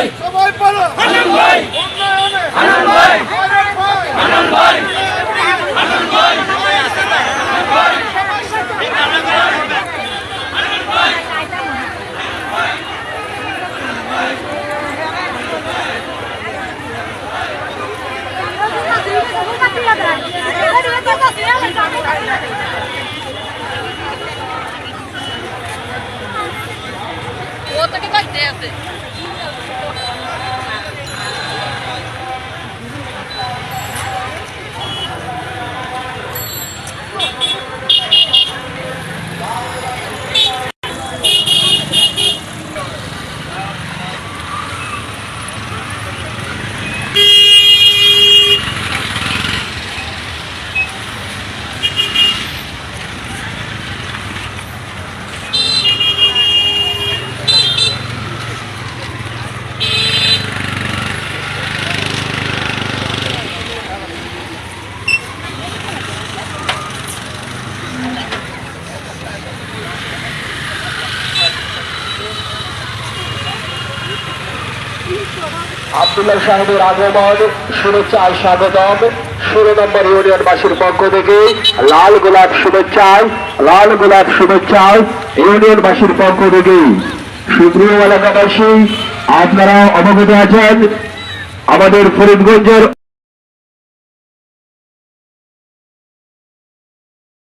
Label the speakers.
Speaker 1: ভাই। সবাই পড়ো হানান ভাই। উন্নয়নে। হানান ভাই। হানান ভাই। হানান ভাই। Вот так и так делает.
Speaker 2: আব্দুল্লাহ সাহেবের আগমন। শুভেচ্ছায় স্বাগতম। ষোলো নম্বর ইউনিয়নবাসীর পক্ষ থেকে লাল গোলাপ শুভেচ্ছায়, লাল গোলাপ শুভেচ্ছায় ইউনিয়নবাসীর পক্ষ থেকে। সুপ্রিয় এলাকাবাসী, আপনারা অবগত আছেন, আমাদের ফরিদগঞ্জের